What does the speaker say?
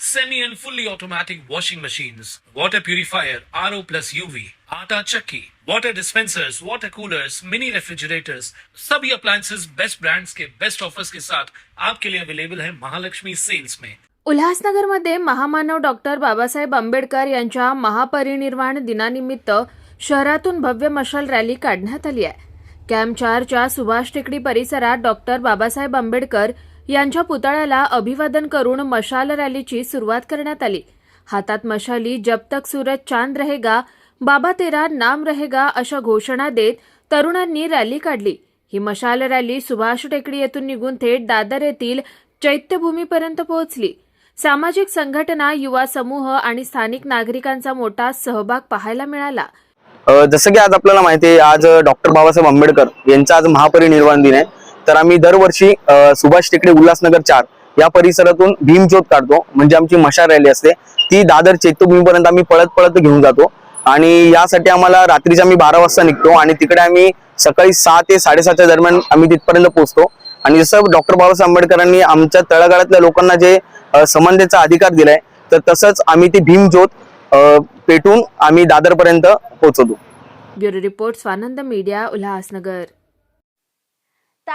semi and fully automatic washing machines, water purifier, RO plus UV, आटा chakki, water dispensers, water coolers, mini refrigerators, सभी appliances best brands के best offers के साथ आपके लिए available है महालक्ष्मी सेल्स में उल्हासनगरमध्ये महामानव डॉक्टर बाबासाहेब आंबेडकर यांच्या महापरिनिर्वाण दिनानिमित्त शहरातून भव्य मशाल रॅली काढण्यात आली आहे. कॅम्प चारच्या सुभाष टेकडी परिसरात डॉक्टर बाबासाहेब आंबेडकर यांच्या पुतळ्याला अभिवादन करून मशाल रॅलीची सुरुवात करण्यात आली. हातात मशाली जब तक सूरज चांद रहेगा बाबा तेरा नाम रहेगा अशा घोषणा देत तरुणांनी रॅली काढली. ही मशाल रॅली सुभाष टेकडी येथून निघून थेट दादर येथील चैत्यभूमीपर्यंत पोहोचली. सामाजिक संघटना युवा समूह आणि स्थानिक नागरिकांचा मोठा सहभाग पाहायला मिळाला. जसं की आज आपल्याला माहिती आहे आज डॉक्टर बाबासाहेब आंबेडकर यांचा आज महापरिनिर्वाण दिन आहे. तर आम्ही दरवर्षी सुभाष टेकडे उल्हासनगर चार या परिसरातून भीमज्योत काढतो. म्हणजे आमची मशाल रॅली असते. ती दादर चैत्यभूमीपर्यंत आम्ही पळत पळत घेऊन जातो. आणि यासाठी आम्हाला रात्रीच्या आम्ही बारा वाजता निघतो आणि तिकडे आम्ही सकाळी सहा ते साडेसातच्या दरम्यान आम्ही तिथपर्यंत पोहोचतो. आणि जसं डॉक्टर बाबासाहेब आंबेडकरांनी आमच्या तळागाळातल्या लोकांना जे समानतेचा अधिकार दिलाय तर तसंच आम्ही ती भीमज्योत पेटून आम्ही दादरपर्यंत पोहोचवतो. Bureau report Swanand media Ulhasnagar.